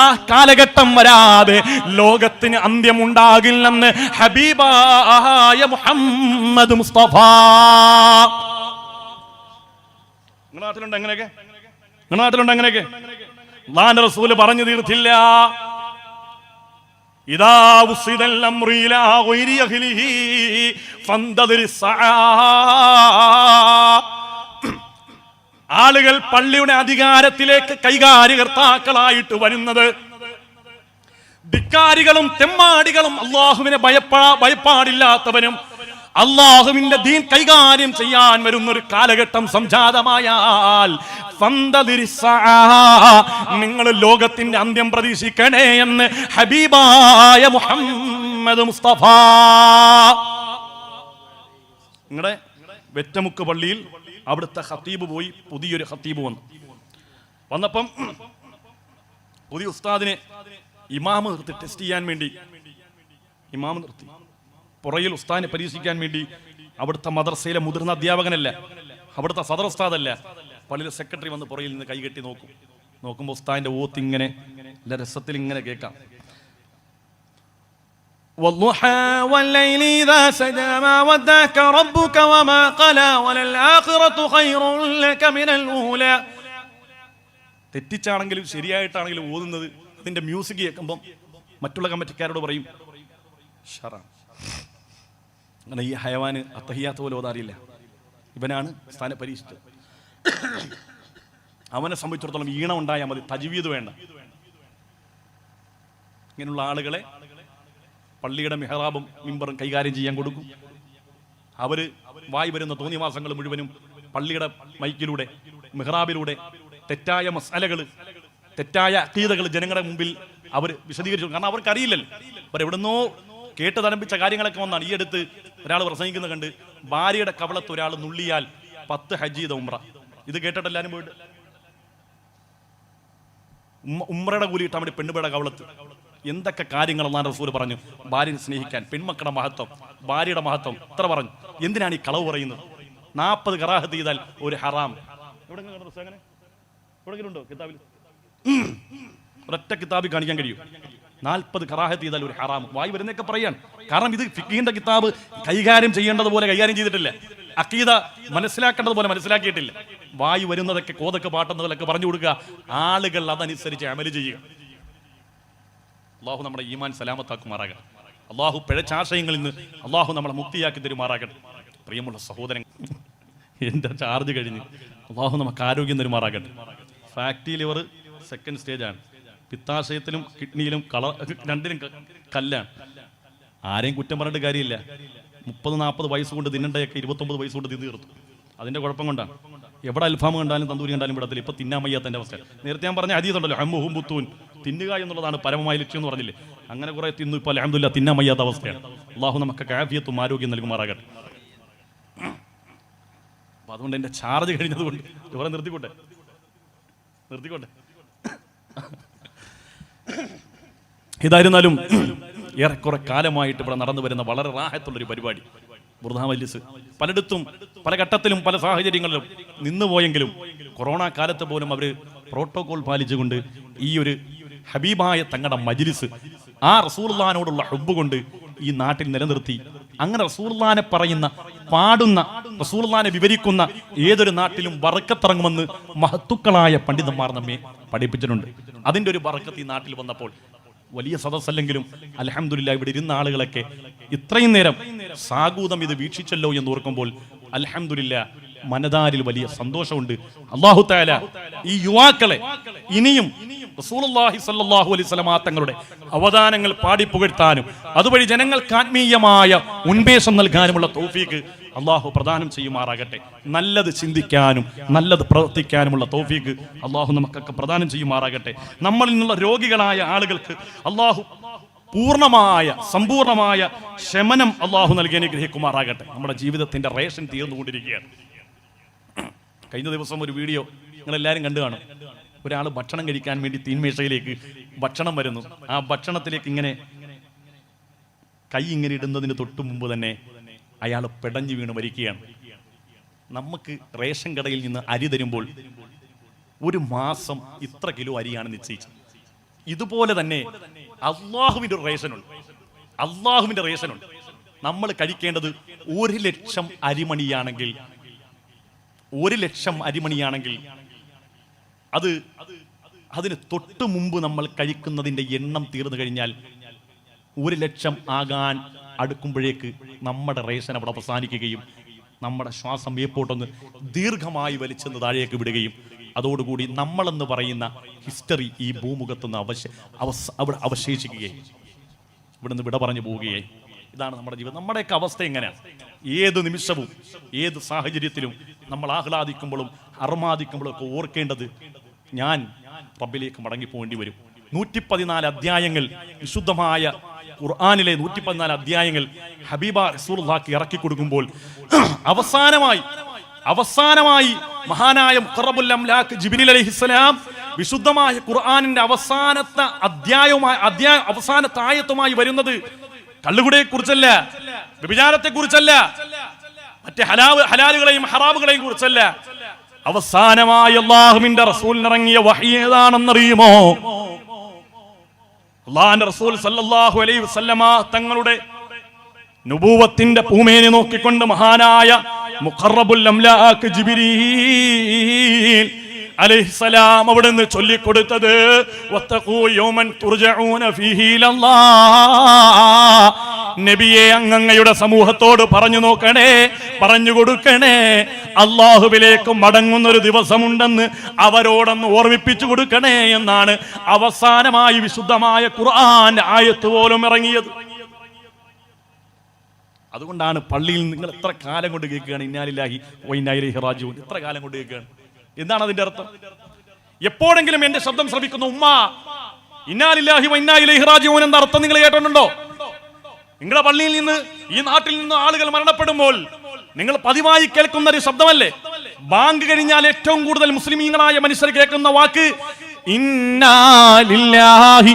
ആ കാലഘട്ടം വരാതെ ലോകത്തിന് അന്ത്യമുണ്ടാകില്ലെന്ന് ഹബീബായ മുഹമ്മദ് മുസ്തഫ നാട്ടിലുണ്ട് എങ്ങനെയൊക്കെ? നിങ്ങളുടെ നാട്ടിലുണ്ട് എങ്ങനെയൊക്കെ? റസൂൽ പറഞ്ഞു തീർത്തില്ല. ഇതാ. ആളുകൾ പള്ളിയുടെ അധികാരത്തിലേക്ക് കൈകാര്യകർത്താക്കളായിട്ട് വരുന്നത്. ധിക്കാരികളും തെമ്മാടികളും അള്ളാഹുവിനെ ഭയപ്പാ ഭയപ്പാടില്ലാത്തവനും അള്ളാഹുവിന്റെ ദീൻ കൈകാര്യം ചെയ്യാൻ വരുന്ന ഒരു കാലഘട്ടം സംജാതമായാൽ നിങ്ങൾ ലോകത്തിന്റെ അന്ത്യം പ്രതീക്ഷിക്കണേ എന്ന് ഹബീബായ മുഹമ്മദ് മുസ്തഫ. നിങ്ങളുടെ വെറ്റമുക്ക് പള്ളിയിൽ അവിടുത്തെ ഹത്തീബ് പോയി പുതിയൊരു ഹത്തീബ് വന്നു. വന്നപ്പം പുതിയ ഉസ്താദിനെ ഇമാമ് നിർത്തി ടെസ്റ്റ് ചെയ്യാൻ വേണ്ടി ഇമാമ് നിർത്തി. പുറയിൽ ഉസ്താദിനെ പരീക്ഷിക്കാൻ വേണ്ടി അവിടുത്തെ മദർസയിലെ മുതിർന്ന അധ്യാപകനല്ല അവിടുത്തെ സദർ ഉസ്താദല്ല പള്ളിയിലെ സെക്രട്ടറി വന്ന് പുറയിൽ നിന്ന് കൈകെട്ടി നോക്കും നോക്കുമ്പോൾ ഉസ്താദിന്റെ ഓത്ത് ഇങ്ങനെ നല്ല രസത്തിൽ ഇങ്ങനെ കേൾക്കാം والضحى والليل إذا سجى ما ودعك ربك وما قلى وللآخرة خير لك من الأولى തെറ്റിച്ചാണെങ്കിലും ശരിയായിട്ടാണെങ്കിലും ഓതുന്നത് അതിന്റെ മ്യൂസിക് കേൾക്കുമ്പം മറ്റുള്ള കമ്മിറ്റിക്കാരോട് പറയും ഷറാണ് അങ്ങനെ ഈ ഹയവാന് അത്തഹിയാത്ത പോലെ ഓതാറിയില്ല. ഇവനാണ് സ്ഥാന പരീക്ഷിച്ചത്. അവനെ സംബന്ധിച്ചിടത്തോളം ഈണം ഉണ്ടായാൽ മതി തജ്വീദ് വേണ്ട. ഇങ്ങനെയുള്ള ആളുകളെ പള്ളിയുടെ മെഹറാബും മിമ്പറും കൈകാര്യം ചെയ്യാൻ കൊടുക്കും. അവർ വായി വരുന്ന തോന്നിവാസങ്ങൾ മുഴുവനും പള്ളിയുടെ മൈക്കിലൂടെ മെഹ്റാബിലൂടെ തെറ്റായ മസാലകൾ തെറ്റായ അക്കീതകൾ ജനങ്ങളുടെ മുമ്പിൽ അവർ വിശദീകരിച്ചു കാരണം അവർക്കറിയില്ലല്ലോ. അവരെവിടുന്നോ കേട്ട് കാര്യങ്ങളൊക്കെ വന്നാണ്. ഈ അടുത്ത് ഒരാൾ പ്രസംഗിക്കുന്നത് കണ്ട് ഭാര്യയുടെ കവളത്ത് ഒരാൾ നുള്ളിയാൽ പത്ത് ഹജ്ജ് ചെയ്ത ഉമ്ര ഇത് കേട്ടിട്ട് പോയിട്ട്? ഉമ്രയുടെ കൂലിയിട്ട് അവിടെ പെണ്ണുപേടെ കവളത്ത്. എന്തൊക്കെ കാര്യങ്ങൾ എന്നാണ് റസൂൽ പറഞ്ഞു? ഭാര്യനെ സ്നേഹിക്കാൻ പെൺമക്കളുടെ മഹത്വം ഭാര്യയുടെ മഹത്വം. ഇത്ര പറഞ്ഞു. എന്തിനാണ് ഈ കളവ് പറയുന്നത്? നാൽപ്പത് കറാഹത്ത് ചെയ്താൽ ഒരു ഹറാം. എവിടെങ്കിലും ഉണ്ടോ കിതാബിൽ. ഒരൊറ്റ കിതാബിൽ കാണിക്കാൻ കഴിയും. നാൽപ്പത് കറാഹത്ത് ചെയ്താൽ ഒരു ഹറാം. വായി വരുന്നൊക്കെ പറയാൻ കാരണം ഇത് ഫിഖീന്റെ കിതാബ് കൈകാര്യം ചെയ്യേണ്ടതുപോലെ കൈകാര്യം ചെയ്തിട്ടില്ല. അക്കീത മനസ്സിലാക്കേണ്ടതുപോലെ മനസ്സിലാക്കിയിട്ടില്ല. വായി വരുന്നതൊക്കെ കോതൊക്കെ പാട്ടുന്നതിലൊക്കെ പറഞ്ഞു കൊടുക്കുക. ആളുകൾ അതനുസരിച്ച് അമൽ ചെയ്യുക. അള്ളാഹു നമ്മുടെ ഈമാൻ സലാമത്താക്കുമാറാകട്ടെ അള്ളാഹു പിഴച്ചാശയങ്ങളിൽ നിന്ന് അള്ളാഹു നമ്മളെ മുക്തിയാക്കി തരുമാറാകട്ടെ. പ്രിയമുള്ള സഹോദരൻ എന്റെ ചാർജ് കഴിഞ്ഞ്. അള്ളാഹു നമുക്ക് ആരോഗ്യം തരുമാറാകട്ടെ. ഫാക്ടി ലിവർ സെക്കൻഡ് സ്റ്റേജാണ് പിത്താശയത്തിലും കിഡ്നിയിലും കള രണ്ടിനും കല്ലാണ്. ആരെയും കുറ്റം പറഞ്ഞിട്ട് കാര്യമില്ല. മുപ്പത് നാൽപ്പത് വയസ്സ് കൊണ്ട് തിന്നണ്ടയൊക്കെ ഇരുപത്തൊമ്പത് വയസ്സ് കൊണ്ട് തിന്നു തീർത്തു. അതിന്റെ കുഴപ്പം കൊണ്ടാണ് എവിടെ അൽഫാം കണ്ടാലും തന്തൂരി കണ്ടാലും വിടത്തില്ല. ഇപ്പൊ തിന്നാൻ വയ്യാത്തതിന്റെ അവസ്ഥ. നേരത്തെ ഞാൻ പറഞ്ഞ അതീതുണ്ടല്ലോ ഹമ്മുഹും പുത്തൂൻ തിന്നുക എന്നുള്ളതാണ് പരമമായ ലക്ഷ്യം എന്ന് പറഞ്ഞില്ലേ? അങ്ങനെ കുറെ തിന്നു ഇപ്പൊ അലഹമില്ല തിന്നാൻ വയ്യാത്ത അവസ്ഥയാണ്. അള്ളാഹു നമുക്ക് കാഫിയത്തും ആരോഗ്യം നൽകുമാറാകട്ടെ. അപ്പൊ അതുകൊണ്ട് എന്റെ ചാർജ് കഴിഞ്ഞതുകൊണ്ട്. ഇവിടെ നിർത്തിക്കോട്ടെ? നിർത്തിക്കോട്ടെ? ഇതായിരുന്നാലും ഏറെക്കുറെ കാലമായിട്ട് ഇവിടെ നടന്നു വരുന്ന വളരെ റാഹത്തുള്ളൊരു പരിപാടി. ബുർദാ മജ്ലിസ്. പലയിടത്തും പല ഘട്ടത്തിലും പല സാഹചര്യങ്ങളിലും നിന്നുപോയെങ്കിലും കൊറോണ കാലത്ത് പോലും അവർ പ്രോട്ടോകോൾ പാലിച്ചുകൊണ്ട് ഈ ഒരു ഹബീബായ തങ്ങളുടെ മജിലിസ് ആ റസൂർദാനോടുള്ള ഹബ്ബ് കൊണ്ട് ഈ നാട്ടിൽ നിലനിർത്തി. അങ്ങനെ റസൂർലാനെ പറയുന്ന പാടുന്ന റസൂർലാനെ വിവരിക്കുന്ന ഏതൊരു നാട്ടിലും വറക്കത്തിറങ്ങുമെന്ന് മഹത്തുക്കളായ പണ്ഡിതന്മാർ നമ്മെ പഠിപ്പിച്ചിട്ടുണ്ട്. അതിന്റെ ഒരു വറക്കത്ത് ഈ നാട്ടിൽ വന്നപ്പോൾ വലിയ സദസ്സല്ലെങ്കിലും അലഹമില്ല ഇവിടെ ഇരുന്ന ആളുകളൊക്കെ ഇത്രയും നേരം സാഗൂതം ഇത് വീക്ഷിച്ചല്ലോ എന്ന് ഓർക്കുമ്പോൾ അലഹമില്ല മനതാരിൽ വലിയ സന്തോഷമുണ്ട്. അള്ളാഹു താല ഈ യുവാക്കളെ ഇനിയും അലൈഹി വസല്ലമ തങ്ങളുടെ അവദാനങ്ങൾ പാടി പുകഴ്ത്താനും അതുവഴി ജനങ്ങൾക്ക് ആത്മീയമായ ഉന്മേഷം നൽകാനുമുള്ള തോഫീക്ക് അള്ളാഹു പ്രദാനം ചെയ്യുമാറാകട്ടെ. നല്ലത് ചിന്തിക്കാനും നല്ലത് പ്രവർത്തിക്കാനുമുള്ള തോഫീക്ക് അള്ളാഹു നമുക്കൊക്കെ പ്രദാനം ചെയ്യുമാറാകട്ടെ. നമ്മളിൽ നിന്നുള്ള രോഗികളായ ആളുകൾക്ക് അള്ളാഹു പൂർണമായ സമ്പൂർണമായ ശമനം അള്ളാഹു നൽകി അനുഗ്രഹിക്കുമാറാകട്ടെ. നമ്മുടെ ജീവിതത്തിന്റെ റേഷൻ തീർന്നുകൊണ്ടിരിക്കുകയാണ്. കഴിഞ്ഞ ദിവസം ഒരു വീഡിയോ നിങ്ങൾ എല്ലാവരും കണ്ടു കാണും. ഒരാൾ ഭക്ഷണം കഴിക്കാൻ വേണ്ടി തീന്മേശയിലേക്ക് ഭക്ഷണം വരുന്നു. ആ ഭക്ഷണത്തിലേക്ക് ഇങ്ങനെ കൈ ഇങ്ങനെ ഇടുന്നതിന് തൊട്ട് മുമ്പ് തന്നെ അയാൾ പെടഞ്ഞു വീണ് മരിക്കുകയാണ്. നമുക്ക് റേഷൻ കടയിൽ നിന്ന് അരി തരുമ്പോൾ ഒരു മാസം ഇത്ര കിലോ അരിയാണ് നിശ്ചയിച്ചത്. ഇതുപോലെ തന്നെ അള്ളാഹുവിന്റെ ഒരു റേഷനുണ്ട്. അള്ളാഹുവിന്റെ റേഷനുണ്ട്. നമ്മൾ കഴിക്കേണ്ടത് ഒരു ലക്ഷം അരിമണിയാണെങ്കിൽ ഒരു ലക്ഷം അരിമണിയാണെങ്കിൽ അത് അതിന് തൊട്ട് മുമ്പ് നമ്മൾ കഴിക്കുന്നതിന്റെ എണ്ണം തീർന്നു കഴിഞ്ഞാൽ ഒരു ലക്ഷം ആകാൻ അടുക്കുമ്പോഴേക്ക് നമ്മുടെ റേഷൻ അവിടെ അവസാനിക്കുകയും നമ്മുടെ ശ്വാസം വേപ്പോട്ടൊന്ന് ദീർഘമായി വലിച്ചെന്ന് താഴേക്ക് വിടുകയും അതോടുകൂടി നമ്മളെന്ന് പറയുന്ന ഹിസ്റ്ററി ഈ ഭൂമുഖത്തുനിന്ന് അവശ അവശേഷിക്കുകയും ഇവിടുന്ന് വിട പറഞ്ഞു പോവുകയായി ഇതാണ് നമ്മുടെ ജീവിതം. നമ്മുടെയൊക്കെ അവസ്ഥ എങ്ങനെയാണ്? ഏത് നിമിഷവും ഏത് സാഹചര്യത്തിലും നമ്മൾ ആഹ്ലാദിക്കുമ്പോഴും അർമാദിക്കുമ്പോഴും ഒക്കെ ഓർക്കേണ്ടത് ഞാൻ റബ്ബിലേക്ക് മടങ്ങി പോകേണ്ടി വരും. നൂറ്റി പതിനാല് അധ്യായങ്ങൾ വിശുദ്ധമായ ഖുർആാനിലെ നൂറ്റി പതിനാല് അധ്യായങ്ങൾ ഹബീബ റസൂർലാക്ക് ഇറക്കി കൊടുക്കുമ്പോൾ (clears throat) അവസാനമായി അവസാനമായി മഹാനായ മുഖറബുൽ അംലാക്ക് ജിബിനിൽ അലൈഹിസ്സലാം വിശുദ്ധമായ ഖുർആാനിന്റെ അവസാനത്തെ അധ്യായവുമായി അധ്യായ അവസാനത്തെ ആയത്തുമായി വരുന്നത് കള്ളുകുടയെ കുറിച്ചല്ല വ്യഭിചാരത്തെ കുറിച്ചല്ല മറ്റേ ഹലാവ് ഹലാലുകളെയും ഹറാബുകളെയും കുറിച്ചല്ല. അവസാനമായി അള്ളാഹുവിന്റെ റസൂലിനിറങ്ങിയ വഹി ഏതാണെന്നറിയുമോ? അള്ളാഹിന്റെ റസൂൽ സല്ലല്ലാഹു അലൈഹി വസല്ലമ തങ്ങളുടെ നുബൂവത്തിന്റെ പൂമേനെ നോക്കിക്കൊണ്ട് മഹാനായ മുഖറബുൽ അംലാക്ക് ജിബ്രീൽ അലൈഹിസ്സലാം നിന്ന് ചൊല്ലിക്കൊടുത്തത് നബിയെ അങ്ങങ്ങയുടെ സമൂഹത്തോട് പറഞ്ഞു നോക്കണേ പറഞ്ഞു കൊടുക്കണേ. അള്ളാഹുവിലേക്ക് മടങ്ങുന്ന ഒരു ദിവസമുണ്ടെന്ന് അവരോടൊന്ന് ഓർമ്മിപ്പിച്ചു കൊടുക്കണേ എന്നാണ് അവസാനമായി വിശുദ്ധമായ ഖുർആൻ ആയത്ത് പോലും ഇറങ്ങിയത്. അതുകൊണ്ടാണ് പള്ളിയിൽ നിങ്ങൾ എത്ര കാലം കൊണ്ട് കേൾക്കുകയാണ് ഇന്നാലില്ലാഹി വൈനായിലേഹി ഹിറാജു എത്ര കാലം കൊണ്ട് കേൾക്കുകയാണ്? എന്താണ് അതിന്റെ അർത്ഥം? എപ്പോഴെങ്കിലും എന്റെ ശബ്ദം ശ്രമിക്കുന്ന ഉമ്മ ഇന്നാലില്ലാഹി വൈനായിലേഹി റാജുവിൻ എന്ന അർത്ഥം നിങ്ങൾ കേട്ടിട്ടുണ്ടോ? നിങ്ങളുടെ പള്ളിയിൽ നിന്ന് ഈ നാട്ടിൽ നിന്ന് ആളുകൾ മരണപ്പെടുമ്പോൾ നിങ്ങൾ പതിവായി കേൾക്കുന്ന ഒരു ശബ്ദമല്ലേ? ബാങ്ക് കഴിഞ്ഞാൽ ഏറ്റവും കൂടുതൽ മുസ്ലിമീങ്ങളായ മനുഷ്യർ കേൾക്കുന്ന വാക്ക് ഇന്നാലില്ലാഹി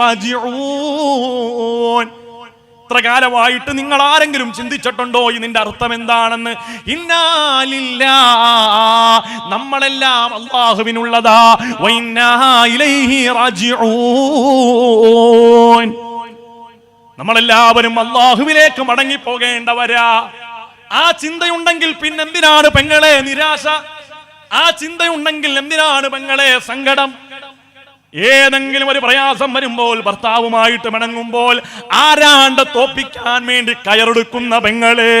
റാജിഊൻ ഇത്ര കാലമായിട്ട് നിങ്ങൾ ആരെങ്കിലും ചിന്തിച്ചിട്ടുണ്ടോ ഇതിന്റെ അർത്ഥം എന്താണെന്ന്? ഇന്നാലില്ല. നമ്മളെല്ലാം അള്ളാഹുവിനുള്ളതാ. നമ്മളെല്ലാവരും അള്ളാഹുവിലേക്ക് മടങ്ങി പോകേണ്ടവരാ ആ ചിന്തയുണ്ടെങ്കിൽ പിന്നെന്തിനാണ് പെങ്ങളെ നിരാശ? ആ ചിന്തയുണ്ടെങ്കിൽ എന്തിനാണ് പെങ്ങളെ സങ്കടം? ഏതെങ്കിലും ഒരു പ്രയാസം വരുമ്പോൾ ഭർത്താവുമായിട്ട് മടങ്ങുമ്പോൾ ആരാണ്ട് തോപ്പിക്കാൻ വേണ്ടി കയറെടുക്കുന്ന പെങ്ങളെ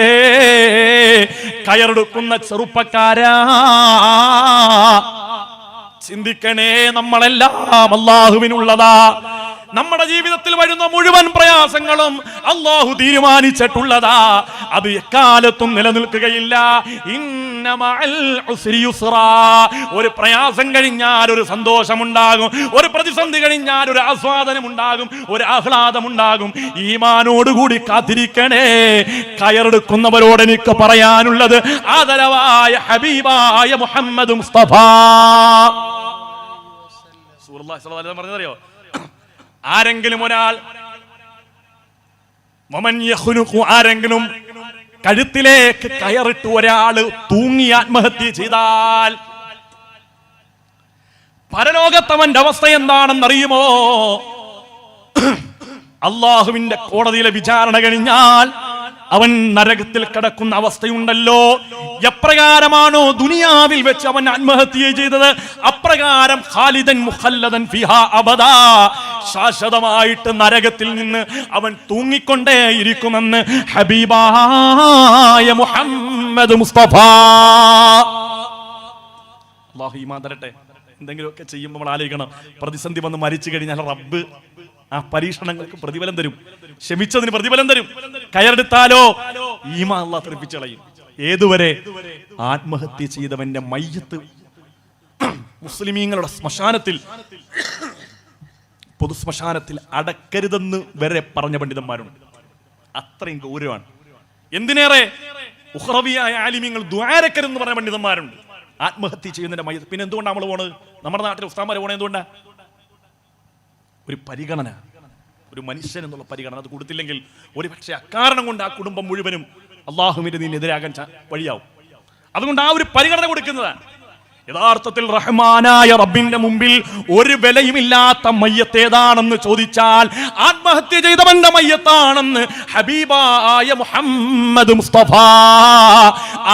കയറെടുക്കുന്ന ചെറുപ്പക്കാരാ. ചിന്തിക്കണേ നമ്മളെല്ലാം അള്ളാഹുവിനുള്ളതാ നമ്മുടെ ജീവിതത്തിൽ വരുന്ന മുഴുവൻ പ്രയാസങ്ങളും അള്ളാഹു തീരുമാനിച്ചിട്ടുള്ളതാ. അത് എക്കാലത്തും നിലനിൽക്കുകയില്ല. ഒരു പ്രയാസം കഴിഞ്ഞാൽ ഒരു സന്തോഷമുണ്ടാകും. ഒരു പ്രതിസന്ധി കഴിഞ്ഞാൽ ഒരു ആസ്വാദനം ഉണ്ടാകും ഒരു ആഹ്ലാദം ഉണ്ടാകും ഈമാനോടുകൂടി കാത്തിരിക്കണേ. കയറെടുക്കുന്നവരോട് എനിക്ക് പറയാനുള്ളത് ആദരവായ ഹബീബായ മുഹമ്മദ് മുസ്തഫ. പറഞ്ഞതറിയോ? ആരെങ്കിലും ഒരാൾ ആരെങ്കിലും കഴുത്തിലേക്ക് കയറിട്ട് ഒരാൾ തൂങ്ങി ആത്മഹത്യ ചെയ്താൽ പരലോകത്തവന്റെ അവസ്ഥ എന്താണെന്നറിയുമോ? അള്ളാഹുവിന്റെ കോടതിയിലെ വിചാരണ കഴിഞ്ഞാൽ അവൻ നരകത്തിൽ കിടക്കുന്ന അവസ്ഥയുണ്ടല്ലോ. എപ്രകാരമാണോ ദുനിയാവിൽ വെച്ച് അവൻ ആത്മഹത്യ ചെയ്തത്? അപ്രകാരം ഖാലിദൻ മുഖല്ലദൻ അബദാ. ശാശ്വതമായിട്ട് നരകത്തിൽ നിന്ന് അവൻ തൂങ്ങിക്കൊണ്ടേ ഇരിക്കുമെന്ന് ഹബീബായ മുഹമ്മദ് മുസ്തഫ. അള്ളാഹു തരട്ടെ. എന്തെങ്കിലുമൊക്കെ ചെയ്യുമ്പോൾ നമ്മൾ ആലോചിക്കണം. പ്രതിസന്ധി വന്ന് മരിച്ചു കഴിഞ്ഞാൽ റബ്ബ് ആ പരീക്ഷണങ്ങൾക്ക് പ്രതിഫലം തരും. ക്ഷമിച്ചതിന് പ്രതിഫലം തരും. കയറെടുത്താലോ? ഈമാ അള്ളാഹ് തെറിപ്പിച്ച് ഏതുവരെ? ആത്മഹത്യ ചെയ്തവന്റെ മയ്യത്ത് മുസ്ലിമീങ്ങളുടെ ശ്മശാനത്തിൽ പൊതു ശ്മശാനത്തിൽ അടക്കരുതെന്ന് വരെ പറഞ്ഞ പണ്ഡിതന്മാരുണ്ട്. അത്രയും ഗൗരവമാണ്. എന്തിനേറെ ഉഹ്റവിയായ ആലിമ്യങ്ങൾ ദ്വാരക്കർ എന്ന് പറയുന്ന പണ്ഡിതന്മാരുണ്ട്. ആത്മഹത്യ ചെയ്യുന്നതിന്റെ മയ്യത്ത് പിന്നെ എന്തുകൊണ്ടാണ് നമ്മൾ പോണത്? നമ്മുടെ നാട്ടിൽ ഉസ്താമാരെ പോണത് എന്തുകൊണ്ടാ? ഒരു പരിഗണന. ഒരു മനുഷ്യൻ എന്നുള്ള പരിഗണന. അത് കൊടുത്തില്ലെങ്കിൽ ഒരു പക്ഷേ അക്കാരണം കൊണ്ട് ആ കുടുംബം മുഴുവനും അള്ളാഹുവിന്റെ നീ എതിരാകാൻ വഴിയാവും. അതുകൊണ്ട് ആ ഒരു പരിഗണന കൊടുക്കുന്നതാണ്. യഥാർത്ഥത്തിൽ റഹ്മാനായ റബ്ബിന്റെ മുമ്പിൽ ഒരു വിലയുമില്ലാത്ത മയ്യത്തേതാണെന്ന് ചോദിച്ചാൽ ആത്മഹത്യ ചെയ്തവന്റെ മയ്യത്താണെന്ന് ഹബീബായ മുഹമ്മദ് മുസ്തഫ.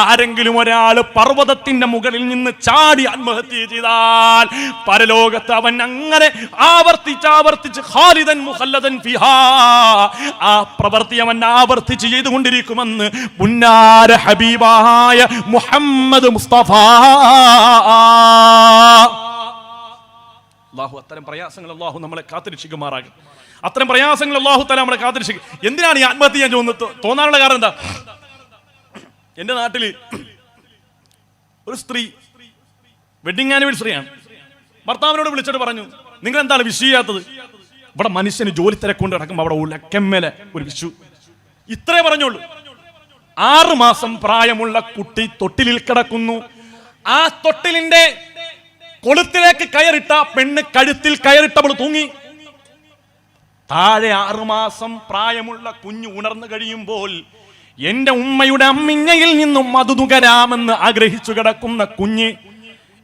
ആരെങ്കിലും ഒരാൾ പർവതത്തിന്റെ മുകളിൽ നിന്ന് ചാടി ആത്മഹത്യ ചെയ്താൽ പരലോകത്ത് അവൻ അങ്ങനെ ആവർത്തിച്ച് ആവർത്തിച്ച് ഖാലിദൻ മുഹല്ലദൻ ഫിഹാ. ആ പ്രവൃത്തി അവൻ ആവർത്തിച്ച് ചെയ്തുകൊണ്ടിരിക്കുമെന്ന് മുന്നാര ഹബീബായ മുഹമ്മദ് മുസ്തഫ. അള്ളാഹു അത്തരം പ്രയാസങ്ങൾ അള്ളാഹു നമ്മളെ കാത്തിരക്ഷിക്കുമാറാകും അത്തരം പ്രയാസങ്ങൾ അള്ളാഹു തല നമ്മളെ കാത്തിരക്ഷിക്കും. എന്തിനാണ് ഈ ആത്മഹത്യ ഞാൻ തോന്നുന്നത് തോന്നാനുള്ള കാരണം എന്താ? എന്റെ നാട്ടിൽ ഒരു സ്ത്രീ വെഡിങ് ആനിവേഴ്സറിയാണ് ഭർത്താവിനോട് വിളിച്ചിട്ട് പറഞ്ഞു നിങ്ങൾ എന്താണ് വിഷു ചെയ്യാത്തത് ഇവിടെ മനുഷ്യന് ജോലി തിരക്കൊണ്ട് കിടക്കുമ്പോൾ അവിടെ ഉലക്കമ്മേലെ ഒരു വിഷു. ഇത്രേ പറഞ്ഞുള്ളൂ. ആറ് മാസം പ്രായമുള്ള കുട്ടി തൊട്ടിലിൽ കിടക്കുന്നു. ആ തൊട്ടിലിന്റെ കൊളുത്തിലേക്ക് കയറിട്ട പെണ്ണ് കഴുത്തിൽ കയറിട്ടവൾ തൂങ്ങി. താഴെ ആറുമാസം പ്രായമുള്ള കുഞ്ഞു ഉണർന്നു കഴിയുമ്പോൾ എന്റെ ഉമ്മയുടെ അമ്മിഞ്ഞയിൽ നിന്നും മധു നുകരാമെന്ന് ആഗ്രഹിച്ചു കിടക്കുന്ന കുഞ്ഞ്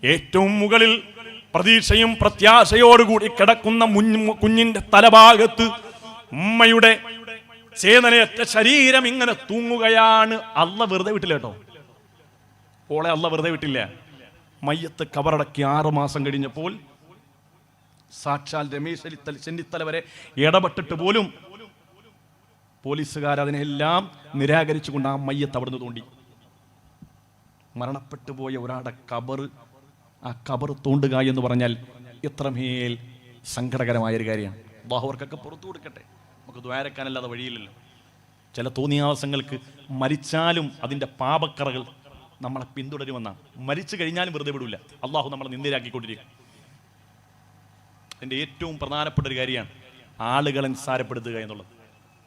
ഏറ്റവും മുകളിൽ പ്രതീക്ഷയും പ്രത്യാശയോടുകൂടി കിടക്കുന്ന കുഞ്ഞിന്റെ തലഭാഗത്ത് ഉമ്മയുടെ ചേതനയറ്റ ശരീരം ഇങ്ങനെ തൂങ്ങുകയാണ്. അല്ല വെറുതെ വിട്ടില്ല ഓളെ അല്ല വെറുതെ വിട്ടില്ല. മയ്യത്ത് കബറടക്കി ആറു മാസം കഴിഞ്ഞപ്പോൾ സാക്ഷാൽ രമേശ് ചെന്നിത്തല ചെന്നിത്തല വരെ ഇടപെട്ടിട്ട് പോലും പോലീസുകാർ അതിനെല്ലാം നിരാകരിച്ചുകൊണ്ട് ആ മയ്യത്ത് അവിടുന്ന് തോണ്ടി. മരണപ്പെട്ടു പോയ ഒരാളുടെ കബർ ആ കബർ തോണ്ടുക എന്ന് പറഞ്ഞാൽ ഇത്രമേൽ സങ്കടകരമായ ഒരു കാര്യമാണ്. ബാഹുവർക്കൊക്കെ പുറത്തു കൊടുക്കട്ടെ. നമുക്ക് ദ്വാരക്കാനല്ലാതെ വഴിയില്ലല്ലോ. ചില തോന്നിയാവസങ്ങൾക്ക് മരിച്ചാലും അതിന്റെ പാപക്കറകൾ നമ്മളെ പിന്തുടരുമെന്നാണ് മരിച്ചു കഴിഞ്ഞാലും വെറുതെ വിടില്ല അള്ളാഹു നമ്മളെ നിന്ദരാക്കിക്കൊണ്ടിരിക്കും എന്റെ ഏറ്റവും പ്രധാനപ്പെട്ട ഒരു കാര്യമാണ് ആളുകളെ നിസ്സാരപ്പെടുത്തുക എന്നുള്ളത്.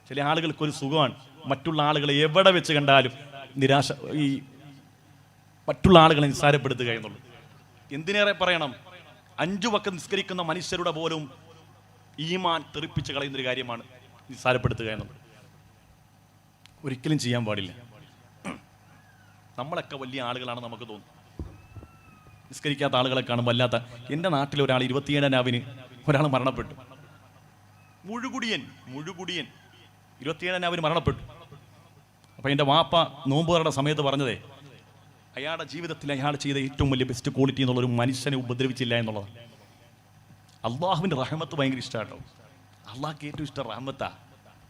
ചില ആളുകൾക്ക് ഒരു സുഖമാണ്. മറ്റുള്ള ആളുകളെ എവിടെ വെച്ച് കണ്ടാലും നിരാശ ഈ മറ്റുള്ള ആളുകളെ നിസ്സാരപ്പെടുത്തുക എന്നുള്ളത്. എന്തിനേറെ പറയണം? അഞ്ചു വക്കം നിസ്കരിക്കുന്ന മനുഷ്യരുടെ പോലും ഈമാൻ തെറിപ്പിച്ച് കളയുന്നൊരു കാര്യമാണ് നിസ്സാരപ്പെടുത്തുക എന്നുള്ളത്. ഒരിക്കലും ചെയ്യാൻ പാടില്ല. നമ്മളൊക്കെ വലിയ ആളുകളാണ് നമുക്ക് തോന്നുന്നത് നിസ്കരിക്കാത്ത ആളുകളെ കാണും വല്ലാത്ത. എന്റെ നാട്ടിൽ ഒരാൾ ഇരുപത്തിയേഴാം രാവിന് ഒരാൾ മരണപ്പെട്ടു. മുഴുകുടിയൻ മുഴുകുടിയൻ. ഇരുപത്തിയേഴാം രാവിന് മരണപ്പെട്ടു. അപ്പം എന്റെ വാപ്പ നോമ്പുകാരുടെ സമയത്ത് പറഞ്ഞതേ അയാളുടെ ജീവിതത്തിൽ അയാൾ ചെയ്ത ഏറ്റവും വലിയ ബെസ്റ്റ് ക്വാളിറ്റി എന്നുള്ളൊരു മനുഷ്യനെ ഉപദ്രവിച്ചില്ല എന്നുള്ളത് അള്ളാഹുവിന്റെ റഹ്മത്ത് ഭയങ്കര ഇഷ്ടമാട്ടോ അള്ളാഹ്ക്ക് ഏറ്റവും ഇഷ്ടം റഹ്മത്താ.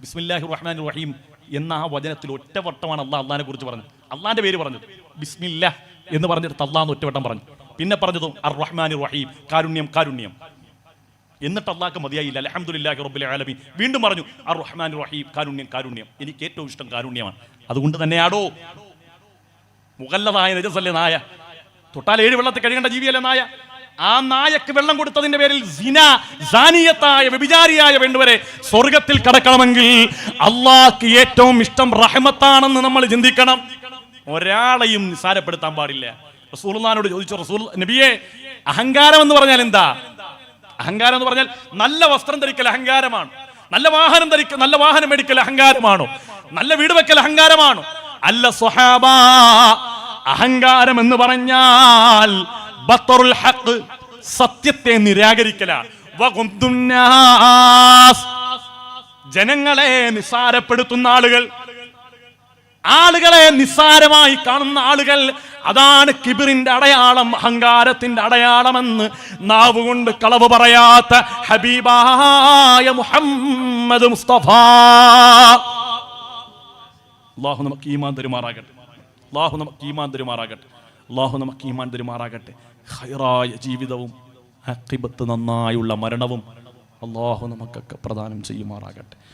ബിസ്മില്ലാഹി റഹ്മാൻ റഹീം എന്ന ആ വചനത്തിൽ ഒറ്റവട്ടമാണ് അള്ളാഹ് അള്ളാഹിനെ കുറിച്ച് പറഞ്ഞത്. അള്ളാഹിന്റെ പേര് പറഞ്ഞത് ബിസ്മില്ല എന്ന് പറഞ്ഞിട്ട് അള്ളാന്ന് ഒറ്റവട്ടം പറഞ്ഞു. പിന്നെ പറഞ്ഞതും അർ റഹ്മാൻ റഹീം കാരുണ്യം കാരുണ്യം. എന്നിട്ട് അള്ളാഹ് മതിയായില്ല. അലഹമുല്ലാഹി റബ്ബുൽ ആലമി വീണ്ടും പറഞ്ഞു അർ റഹ്മാൻ റഹീം കാരുണ്യം കാരുണ്യം. എനിക്ക് ഏറ്റവും ഇഷ്ടം കാരുണ്യമാണ്. അതുകൊണ്ട് തന്നെയാടോ? മുഗല്ലതായ നജസല്ലേ നായ. തൊട്ടാൽ ഏഴ് വെള്ളത്തിൽ കഴുകേണ്ട ജീവിയല്ലേ നായ? ആ നായക്ക് വെള്ളം കൊടുത്തതിന്റെ പേരിൽ സിന സാനിയത്തായ വ്യഭിചാരിയായ വേണ്ടുവരെ സ്വർഗത്തിൽ കടക്കണമെങ്കിൽ അള്ളാഹ്ക്ക് ഏറ്റവും ഇഷ്ടം റഹ്മത്താണെന്ന് നമ്മൾ ചിന്തിക്കണം. ഒരാളെയും നിസാരപ്പെടുത്താൻ പാടില്ല. റസൂൽനാനോട് ചോദിച്ചു റസൂൽ നബിയെ അഹങ്കാരം എന്ന് പറഞ്ഞാൽ എന്താ? അഹങ്കാരം എന്ന് പറഞ്ഞാൽ നല്ല വസ്ത്രം ധരിക്കൽ അഹങ്കാരമാണ്. നല്ല വാഹനം ധരിക്ക നല്ല വാഹനം മേടിക്കൽ അഹങ്കാരമാണോ? നല്ല വീട് വെക്കൽ അഹങ്കാരമാണോ? അല്ല സ്വഹാബ അഹങ്കാരം എന്ന് പറഞ്ഞാൽ ബത്തറുൽ സത്യത്തെ നിരാകരിക്കലാണ്. ജനങ്ങളെ നിസാരപ്പെടുത്തുന്ന ആളുകൾ ആളുകളെ നിസ്സാരമായി കാണുന്ന ആളുകൾ അതാണ് കിബിറിന്റെ അടയാളം അഹങ്കാരത്തിന്റെ അടയാളമെന്ന് നാവ് കൊണ്ട് കളവ് പറയാത്ത ഹബീബായ മുഹമ്മദ് മുസ്തഫ. അള്ളാഹു നമുക്ക് ഈമാൻ തരുമാറാകട്ടെ. അള്ളാഹു നമുക്ക് ഈമാൻ തരുമാറാകട്ടെ. അള്ളാഹു നമുക്ക് ഈമാൻ തരുമാറാകട്ടെ. ഹൈറായ ജീവിതവും അക്കിബത്ത് നന്നായുള്ള മരണവും അള്ളാഹു നമുക്കൊക്കെ പ്രദാനം ചെയ്യുമാറാകട്ടെ.